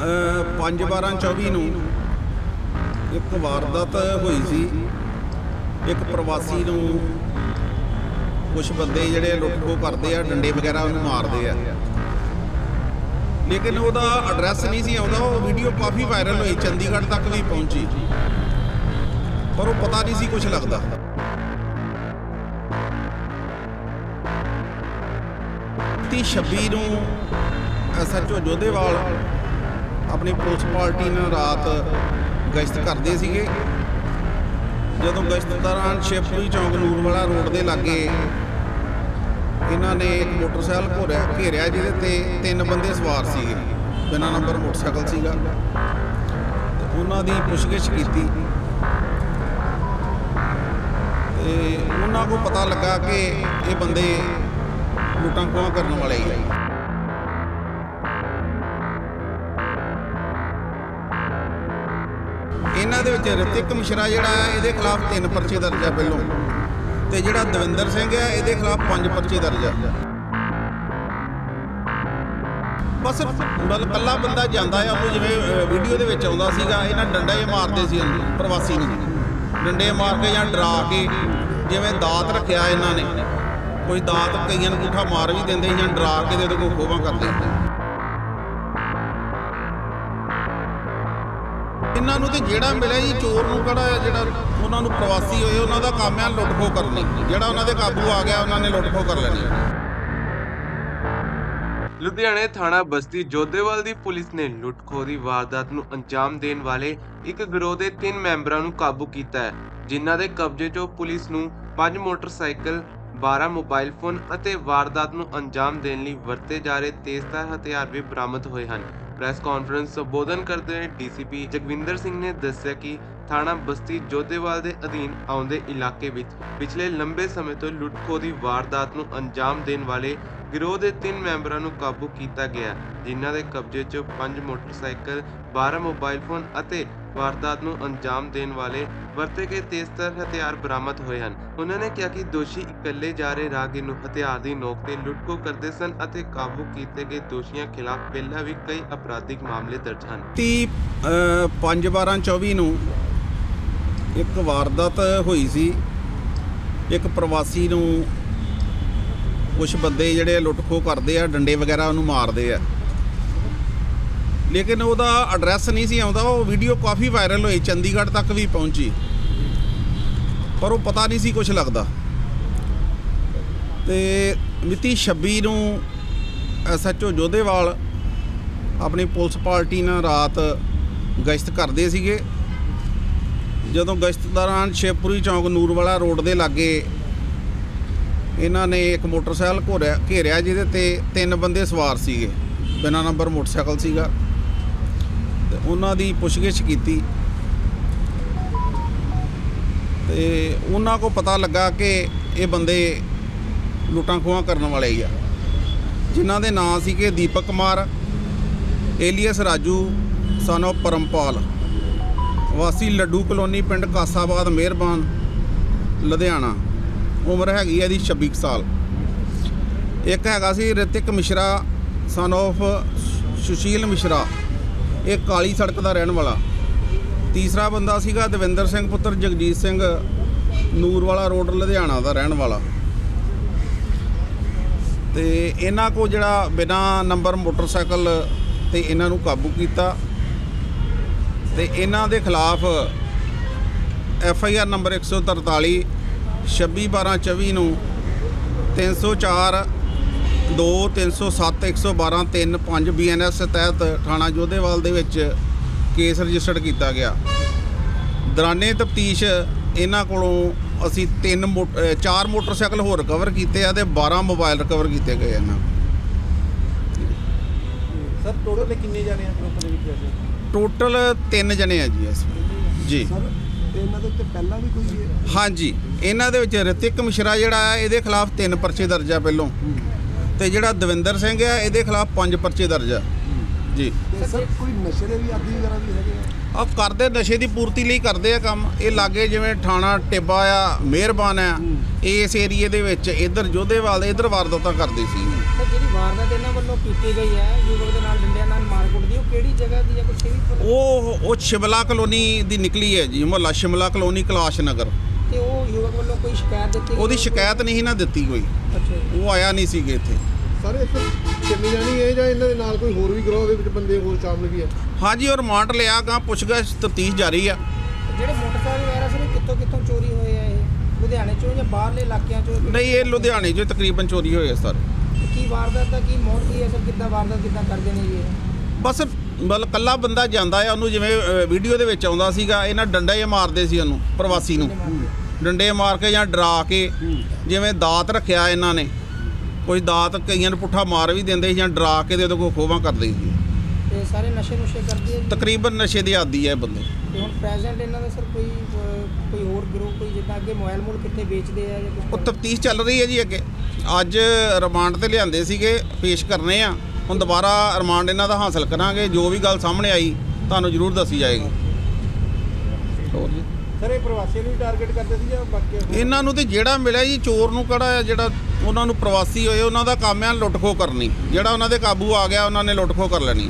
5/12/24 ਨੂੰ ਇੱਕ ਵਾਰਦਾਤ ਹੋਈ ਸੀ। ਇੱਕ ਪ੍ਰਵਾਸੀ ਨੂੰ ਕੁਝ ਬੰਦੇ ਜਿਹੜੇ ਲੁੱਟਖੋ ਕਰਦੇ ਆ, ਡੰਡੇ ਵਗੈਰਾ ਉਹਨੂੰ ਮਾਰਦੇ ਆ। ਲੇਕਿਨ ਉਹਦਾ ਐਡਰੈਸ ਨਹੀਂ ਸੀ ਆਉਂਦਾ, ਉਹ ਵੀਡੀਓ ਕਾਫੀ ਵਾਇਰਲ ਹੋਈ, ਚੰਡੀਗੜ੍ਹ ਤੱਕ ਵੀ ਪਹੁੰਚੀ। ਪਰ ਉਹ ਪਤਾ ਨਹੀਂ ਸੀ ਕੁਝ ਲੱਗਦਾ। ਤੀ 26 ਨੂੰ ਐਸਐਚਓ ਜੋਧੇਵਾਲ ਆਪਣੀ ਪੁਲਿਸ ਪਾਰਟੀ ਨਾਲ ਰਾਤ ਗਸ਼ਤ ਕਰਦੇ ਸੀਗੇ। ਜਦੋਂ ਗਸ਼ਤ ਦੌਰਾਨ ਸ਼ਿਵਪੁਰੀ ਚੌਂਕ ਨੂਰਵਾਲਾ ਰੋਡ ਦੇ ਲਾਗੇ ਇਹਨਾਂ ਨੇ ਇੱਕ ਮੋਟਰਸਾਈਕਲ ਘੋਰਿਆ, ਘੇਰਿਆ ਜਿਹਦੇ ਤੇ ਤਿੰਨ ਬੰਦੇ ਸਵਾਰ ਸੀਗੇ ਬਿਨਾਂ ਨੰਬਰ ਮੋਟਰਸਾਈਕਲ ਸੀਗਾ। ਤੇ ਉਹਨਾਂ ਦੀ ਪੁੱਛਗਿੱਛ ਕੀਤੀ। ਤੇ ਉਹਨਾਂ ਨੂੰ ਪਤਾ ਲੱਗਾ ਕਿ ਇਹ ਬੰਦੇ ਲੁੱਟਾਂ ਖੋਹਾਂ ਕਰਨ ਵਾਲੇ ਹੀ ਇਹਨਾਂ ਦੇ ਵਿੱਚ ਰਿਤਿਕ ਮਿਸ਼ਰਾ ਜਿਹੜਾ ਹੈ, ਇਹਦੇ ਖਿਲਾਫ ਤਿੰਨ ਪਰਚੇ ਦਰਜ ਆ ਪਹਿਲੋਂ। ਤੇ ਜਿਹੜਾ ਦਵਿੰਦਰ ਸਿੰਘ ਹੈ, ਇਹਦੇ ਖਿਲਾਫ ਪੰਜ ਪਰਚੇ ਦਰਜ ਆ। ਬਸ ਮਤਲਬ ਕੱਲਾ ਬੰਦਾ ਜਾਂਦਾ ਆ ਉਹ ਜਿਵੇਂ ਵੀਡੀਓ ਦੇ ਵਿੱਚ ਆਉਂਦਾ ਸੀਗਾ, ਇਹਨਾਂ ਡੰਡਾ ਹੀ ਮਾਰਦੇ ਸੀ ਉਹਨੂੰ, ਪ੍ਰਵਾਸੀ ਨੂੰ। ਡੰਡੇ ਮਾਰ ਕੇ ਜਾਂ ਡਰਾ ਕੇ, ਜਿਵੇਂ ਦਾਤ ਰੱਖਿਆ ਇਹਨਾਂ ਨੇ। ਕੋਈ ਦਾਤ ਕਈਆਂ ਨੂੰ ਅੰਗੂਠਾ ਮਾਰ ਵੀ ਦਿੰਦੇ ਜਾਂ ਡਰਾ ਕੇ ਤੇ ਉਹਦੇ ਕੋਲ ਖੋਵਾ ਕਰਦੇ ਇਹਨਾਂ ਨੂੰ ਤੇ ਜਿਹੜਾ ਮਿਲਿਆ ਜੀ, ਚੋਰ ਨੂੰ ਕਿਹੜਾ ਹੈ ਜਿਹੜਾ ਉਹਨਾਂ ਨੂੰ ਪ੍ਰਵਾਸੀ ਹੋਏ, ਉਹਨਾਂ ਦਾ ਕੰਮ ਹੈ ਲੁੱਟ ਕਰਨੀ। ਜਿਹੜਾ ਉਹਨਾਂ ਦੇ ਕਾਬੂ ਆ ਗਿਆ, ਉਹਨਾਂ ਨੇ ਲੁੱਟ ਕਰ ਲੈਣੀ ਲੁਧਿਆਣੇ ਥਾਣਾ ਬਸਤੀ ਜੋਧੇਵਾਲ ਦੀ ਪੁਲਿਸ ਨੇ ਲੁੱਟਖੋ ਦੀ ਵਾਰਦਾਤ ਨੂੰ ਅੰਜਾਮ ਦੇਣ ਵਾਲੇ ਇੱਕ ਗਰੋਹ ਦੇ ਤਿੰਨ ਮੈਂਬਰਾਂ ਨੂੰ ਕਾਬੂ ਕੀਤਾ ਹੈ, ਜਿਨ੍ਹਾਂ ਦੇ ਕਬਜ਼ੇ 'ਚੋਂ ਪੁਲਿਸ ਨੂੰ ਪੰਜ ਮੋਟਰਸਾਈਕਲ 12 ਮੋਬਾਈਲ ਫੋਨ ਅਤੇ ਵਾਰਦਾਤ ਨੂੰ ਅੰਜਾਮ ਦੇਣ ਲਈ ਵਰਤੇ ਜਾ ਰਹੇ ਤੇਜ਼ਧਾਰ ਹਥਿਆਰ ਵੀ ਬਰਾਮਦ ਹੋਏ ਹਨ। ਪ੍ਰੈਸ ਕਾਨਫਰੰਸ ਸੰਬੋਧਨ ਕਰਦੇ ਹੋਏ ਡੀਸੀਪੀ ਜਗਵਿੰਦਰ ਸਿੰਘ ਨੇ ਦੱਸਿਆ ਕਿ ਥਾਣਾ ਬਸਤੀ ਜੋਧੇਵਾਲ ਦੇ ਅਧੀਨ ਆਉਂਦੇ ਇਲਾਕੇ ਵਿੱਚ ਪਿਛਲੇ ਲੰਬੇ ਸਮੇਂ ਤੋਂ ਲੁੱਟਖੋ ਦੀ ਵਾਰਦਾਤ ਨੂੰ ਅੰਜਾਮ ਦੇਣ ਵਾਲੇ ਗਿਰੋਹ ਦੇ ਤਿੰਨ ਮੈਂਬਰਾਂ ਨੂੰ ਕਾਬੂ ਕੀਤਾ ਗਿਆ, ਜਿਨ੍ਹਾਂ ਦੇ ਕਬਜ਼ੇ 'ਚ ਪੰਜ ਮੋਟਰਸਾਈਕਲ 12 ਮੋਬਾਈਲ ਫੋਨ ਅਤੇ ਵਾਰਦਾਤ ਨੂੰ ਅੰਜਾਮ ਦੇਣ ਵਾਲੇ ਵਰਤੇ ਗਏ ਤੇਜ਼ਧਾਰ ਹਥਿਆਰ ਬਰਾਮਦ ਹੋਏ ਹਨ। ਉਹਨਾਂ ਨੇ ਕਿਹਾ ਕਿ ਦੋਸ਼ੀ ਇਕੱਲੇ ਜਾ ਰਹੇ ਰਾਹਗੀਰ ਨੂੰ ਹਥਿਆਰ ਦੀ ਨੋਕ ਤੇ ਲੁੱਟਖੋ ਕਰਦੇ ਸਨ ਅਤੇ ਕਾਬੂ ਕੀਤੇ ਗਏ ਦੋਸ਼ੀਆਂ ਖਿਲਾਫ ਪਹਿਲਾਂ ਵੀ ਕਈ ਅਪਰਾਧਿਕ ਮਾਮਲੇ ਦਰਜ ਹਨ। 30 5/12/24 ਨੂੰ ਇੱਕ ਵਾਰਦਾਤ ਹੋਈ ਸੀ। ਇੱਕ ਪ੍ਰਵਾਸੀ ਨੂੰ ਕੁਝ ਬੰਦੇ ਜਿਹੜੇ ਲੁੱਟ ਖੋਹ ਕਰਦੇ ਆ, ਡੰਡੇ ਵਗੈਰਾ ਉਹਨੂੰ ਮਾਰਦੇ ਆ। ਲੇਕਿਨ ਉਹਦਾ ਐਡਰੈਸ ਨਹੀਂ ਸੀ ਆਉਂਦਾ, ਉਹ ਵੀਡੀਓ ਕਾਫੀ ਵਾਇਰਲ ਹੋਈ, ਚੰਡੀਗੜ੍ਹ ਤੱਕ ਵੀ ਪਹੁੰਚੀ। ਪਰ ਉਹ ਪਤਾ ਨਹੀਂ ਸੀ ਕੁਝ ਲੱਗਦਾ। ਤੇ ਮਿਤੀ 26 ਨੂੰ ਐਸਐਚਓ ਜੋਧੇਵਾਲ ਆਪਣੀ ਪੁਲਿਸ ਪਾਰਟੀ ਨਾਲ ਰਾਤ ਗਸ਼ਤ ਕਰਦੇ ਸੀਗੇ। ਜਦੋਂ ਗਸ਼ਤ ਦੌਰਾਨ ਸ਼ਿਵਪੁਰੀ ਚੌਂਕ ਨੂਰਵਾਲਾ ਰੋਡ ਦੇ ਲਾਗੇ ਇਹਨਾਂ ਨੇ ਇੱਕ ਮੋਟਰਸਾਈਕਲ ਘੋਰਿਆ ਘੇਰਿਆ, ਜਿਹਦੇ ਤੇ ਤਿੰਨ ਬੰਦੇ ਸਵਾਰ ਸੀਗੇ। ਬਿਨਾਂ ਨੰਬਰ ਮੋਟਰਸਾਈਕਲ ਸੀਗਾ। ਉਹਨਾਂ ਦੀ ਪੁੱਛਗਿੱਛ ਕੀਤੀ। ਤੇ ਉਹਨਾਂ ਕੋ ਪਤਾ ਲੱਗਾ ਕਿ ਇਹ ਬੰਦੇ ਲੁੱਟਾਂ ਖੋਹਾਂ ਕਰਨ ਵਾਲੇ ਹੀ ਆ। ਜਿਨ੍ਹਾਂ ਦੇ ਨਾਂ ਸੀਗੇ Deepak Kumar, alias Raju son of Parampal, ਵਾਸੀ ਲੱਡੂ ਕਲੋਨੀ ਪਿੰਡ ਕਾਸਾਬਾਦ, ਮਿਹਰਬਾਨ, ਲੁਧਿਆਣਾ। ਉਮਰ ਹੈਗੀ ਹੈ ਇਹਦੀ 26 ਕੁ ਸਾਲ। ਇੱਕ ਹੈਗਾ ਸੀ ਰਿਤਿਕ ਮਿਸ਼ਰਾ ਸਨ of ਸੁਸ਼ੀਲ ਮਿਸ਼ਰਾ। ਇਹ ਕਾਲੀ ਸੜਕ ਦਾ ਰਹਿਣ ਵਾਲਾ। ਤੀਸਰਾ ਬੰਦਾ ਸੀਗਾ ਦਵਿੰਦਰ ਸਿੰਘ ਪੁੱਤਰ ਜਗਜੀਤ ਸਿੰਘ, ਨੂਰਵਾਲਾ ਰੋਡ, ਲੁਧਿਆਣਾ ਦਾ ਰਹਿਣ ਵਾਲਾ। ਤੇ ਇਹਨਾਂ ਕੋ ਜਿਹੜਾ ਬਿਨਾ ਨੰਬਰ ਮੋਟਰਸਾਈਕਲ ਤੇ ਇਹਨਾਂ ਨੂੰ ਕਾਬੂ ਕੀਤਾ। ਤੇ ਇਹਨਾਂ ਦੇ ਖਿਲਾਫ ਐਫ ਆਈ ਆਰ ਨੰਬਰ 143 26/12/24 ਨੂੰ 304 2 307 112 3 5 ਬੀਐਨਐਸ ਤਹਿਤ ਥਾਣਾ ਜੋਧੇਵਾਲ ਦੇ ਵਿੱਚ ਕੇਸ ਰਜਿਸਟਰਡ ਕੀਤਾ ਗਿਆ। ਦੌਰਾਨੇ ਤਫਤੀਸ਼ ਇਹਨਾਂ ਕੋਲੋਂ ਅਸੀਂ ਤਿੰਨ ਚਾਰ ਮੋਟਰਸਾਈਕਲ ਹੋਰ ਰਿਕਵਰ ਕੀਤੇ ਆ ਤੇ 12 ਮੋਬਾਈਲ ਰਿਕਵਰ ਕੀਤੇ ਗਏ ਇਹਨਾਂ ਸਰ ਟੋਟਲ ਤੇ ਕਿੰਨੇ ਜਾਣੇ ਆ? ਗਰੁੱਪ ਦੇ ਵਿੱਚ ਟੋਟਲ ਤਿੰਨ ਜਣੇ ਆ ਜੀ ਇਸ ਜੀ। ਸਰ ਇਹਨਾਂ ਦੇ ਉੱਤੇ ਪਹਿਲਾਂ ਵੀ ਕੋਈ ਹਾਂਜੀ। ਇਹਨਾਂ ਦੇ ਵਿੱਚ ਰਿਤਿਕ ਮਿਸ਼ਰਾ ਜਿਹੜਾ ਆ ਇਹਦੇ ਖਿਲਾਫ ਤਿੰਨ ਪਰਚੇ ਦਰਜ ਆ ਪਹਿਲੋਂ। ਤੇ ਜਿਹੜਾ ਦਵਿੰਦਰ ਸਿੰਘ ਆ ਇਹਦੇ ਖਿਲਾਫ ਪੰਜ ਪਰਚੇ ਦਰਜ ਆ। ਜੀ। ਤੇ ਸਰ ਕੋਈ ਨਸ਼ੇ ਦੇ ਵੀ ਆਦੀ ਵਗੈਰਾ ਵੀ ਹੈਗੇ ਆ? ਆ ਕਰਦੇ ਨਸ਼ੇ ਦੀ ਪੂਰਤੀ ਲਈ ਕਰਦੇ ਆ ਕੰਮ। ਇਹ ਲਾਗੇ ਜਿਵੇਂ ਥਾਣਾ ਟਿੱਬਾ ਆ ਮਿਹਰਬਾਨ ਆ ਇਸ ਏਰੀਏ ਦੇ ਵਿੱਚ ਇਧਰ ਜੋਧੇਵਾਲ ਦੇ ਇਧਰ ਵਾਰਦਾਤਾਂ ਕਰਦੇ ਸੀ। ਤਾਂ ਜਿਹੜੀ ਵਾਰਦਾਤ ਇਹਨਾਂ ਵੱਲੋਂ ਕੀਤੀ ਗਈ ਹੈ ਯੁਵਕ ਦੇ ਨਾਲ ਡੰਡਿਆਂ ਨਾਲ ਮਾਰਕੁੱਟ ਦੀ ਉਹ ਕਿਹੜੀ ਜਗ੍ਹਾ ਦੀ ਉਹ ਉਹ ਸ਼ਿਮਲਾ ਕਲੋਨੀ ਦੀ ਨਿਕਲੀ ਹੈ ਜੀ ਮੁਹੱਲਾ ਸ਼ਿਮਲਾ ਕਲੋਨੀ ਕੈਲਾਸ਼ ਨਗਰ। ਤੇ ਉਹ ਯੁਵਕ ਵੱਲੋਂ ਕੋਈ ਸ਼ਿਕਾਇਤ ਦਿੱਤੀ? ਉਹਦੀ ਸ਼ਿਕਾਇਤ ਨਹੀਂ ਨਾ ਦਿੱਤੀ ਕੋਈ। ਅੱਛਾ। ਉਹ ਆਇਆ ਨਹੀਂ ਸੀਗੇ ਇੱਥੇ। ਸਾਰੇ ਇੱਥੇ ਕਿੰਨੇ ਜਾਣੀ ਹੈ ਜਾਂ ਇਹਨਾਂ ਦੇ ਨਾਲ ਕੋਈ ਹੋਰ ਵੀ ਗਰੋਹ ਦੇ ਵਿੱਚ ਬੰਦੇ ਹੋਰ ਸ਼ਾਮਲ ਵੀ ਹੈ ਹਾਂਜੀ ਉਹ ਰਿਮਾਂਡ ਲਿਆ ਗਾ ਪੁੱਛਗਿੱਛ ਤਫਤੀਸ਼ ਜਾਰੀ ਆ। ਜਿਹੜੇ ਮੋਟਰਸਾਈਕਲ ਵਗੈਰਾ ਸੀ ਕਿੱਥੋਂ ਕਿੱਥੋਂ ਚੋਰੀ ਹੋਏ ਆ ਇਹ? ਲੁਧਿਆਣੇ ਚੋਂ ਜਾਂ ਬਾਹਰਲੇ ਇਲਾਕਿਆਂ ਚੋਂ? ਨਹੀਂ ਇਹ ਲੁਧਿਆਣੇ 'ਚੋਂ ਤਕਰੀਬਨ ਚੋਰੀ ਹੋਏ ਆ ਸਰ। ਕੀ ਵਾਰਦਾਤ ਦਾ ਕੀ ਮੋੜ ਕੀ ਹੈ ਸਰ? ਕਿੱਦਾਂ ਵਾਰਦਾਤ ਕਿੱਦਾਂ ਕਰਦੇ ਨੇ ਜੀ ਇਹ? ਬਸ ਮਤਲਬ ਕੱਲਾ ਬੰਦਾ ਜਾਂਦਾ ਆ ਉਹਨੂੰ ਜਿਵੇਂ ਵੀਡੀਓ ਦੇ ਵਿੱਚ ਆਉਂਦਾ ਸੀਗਾ ਇਹਨਾਂ ਡੰਡੇ ਜਿਹੇ ਮਾਰਦੇ ਸੀ ਉਹਨੂੰ ਪ੍ਰਵਾਸੀ ਨੂੰ। ਡੰਡੇ ਮਾਰ ਕੇ ਜਾਂ ਡਰਾ ਕੇ ਜਿਵੇਂ ਦਾਤ ਰੱਖਿਆ ਇਹਨਾਂ ਨੇ। ਕੋਈ ਦਾਤ ਕਈਆਂ ਨੂੰ ਪੁੱਠਾ ਮਾਰ ਵੀ ਦਿੰਦੇ ਸੀ ਜਾਂ ਡਰਾ ਕੇ ਤੇ ਉਹਦੇ ਕੋਲ ਖੋਵਾ ਕਰਦੇ ਸੀ। ਤੇ ਸਾਰੇ ਨਸ਼ੇ ਨੁਸ਼ੇ ਕਰਦੇ ਆ ਜੀ? ਤਕਰੀਬਨ ਨਸ਼ੇ ਦੇ ਆਦੀ ਇਹ ਬੰਦੇ। ਤੇ ਹੁਣ ਪ੍ਰੈਜ਼ੈਂਟ ਇਹਨਾਂ ਦਾ ਸਰ ਕੋਈ ਅਹ, ਕੋਈ ਹੋਰ ਗਰੁੱਪ ਕੋਈ ਜਿੱਦਾਂ ਅੱਗੇ ਮੋਬਾਈਲ ਮੂਲ ਕਿੱਥੇ ਵੇਚਦੇ ਆ ਜਾਂ ਉਹ ਤਫਤੀਸ਼ ਚੱਲ ਰਹੀ ਹੈ ਜੀ ਅੱਗੇ। ਅੱਜ ਰਿਮਾਂਡ ਤੇ ਲਿਆਂਦੇ ਸੀਗੇ ਪੇਸ਼ ਕਰਨੇ ਆ। ਹੁਣ ਦੁਬਾਰਾ ਰਿਮਾਂਡ ਇਹਨਾਂ ਦਾ ਹਾਸਲ ਕਰਾਂਗੇ। ਜੋ ਵੀ ਗੱਲ ਸਾਹਮਣੇ ਆਈ ਤੁਹਾਨੂੰ ਜ਼ਰੂਰ ਦੱਸੀ ਜਾਏਗੀ। ਹੋਰ ਜੀ? ਸਰ ਇਹ ਪ੍ਰਵਾਸੀਆਂ ਨੂੰ ਟਾਰਗੇਟ ਕਰਦੇ ਸੀ ਜਾਂ ਬਾਕੀ ਇਹਨਾਂ ਨੂੰ ਤੇ ਜਿਹੜਾ ਮਿਲਿਆ ਜੀ, ਚੋਰ ਨੂੰ ਕਿਹੜਾ ਹੈ ਜਿਹੜਾ ਉਹਨਾਂ ਨੂੰ ਪ੍ਰਵਾਸੀ ਹੋਏ, ਉਹਨਾਂ ਦਾ ਕੰਮ ਆ ਲੁੱਟ ਖੋਹ ਕਰਨੀ। ਜਿਹੜਾ ਉਹਨਾਂ ਦੇ ਕਾਬੂ ਆ ਗਿਆ, ਉਹਨਾਂ ਨੇ ਲੁੱਟ ਖੋਹ ਕਰ ਲੈਣੀ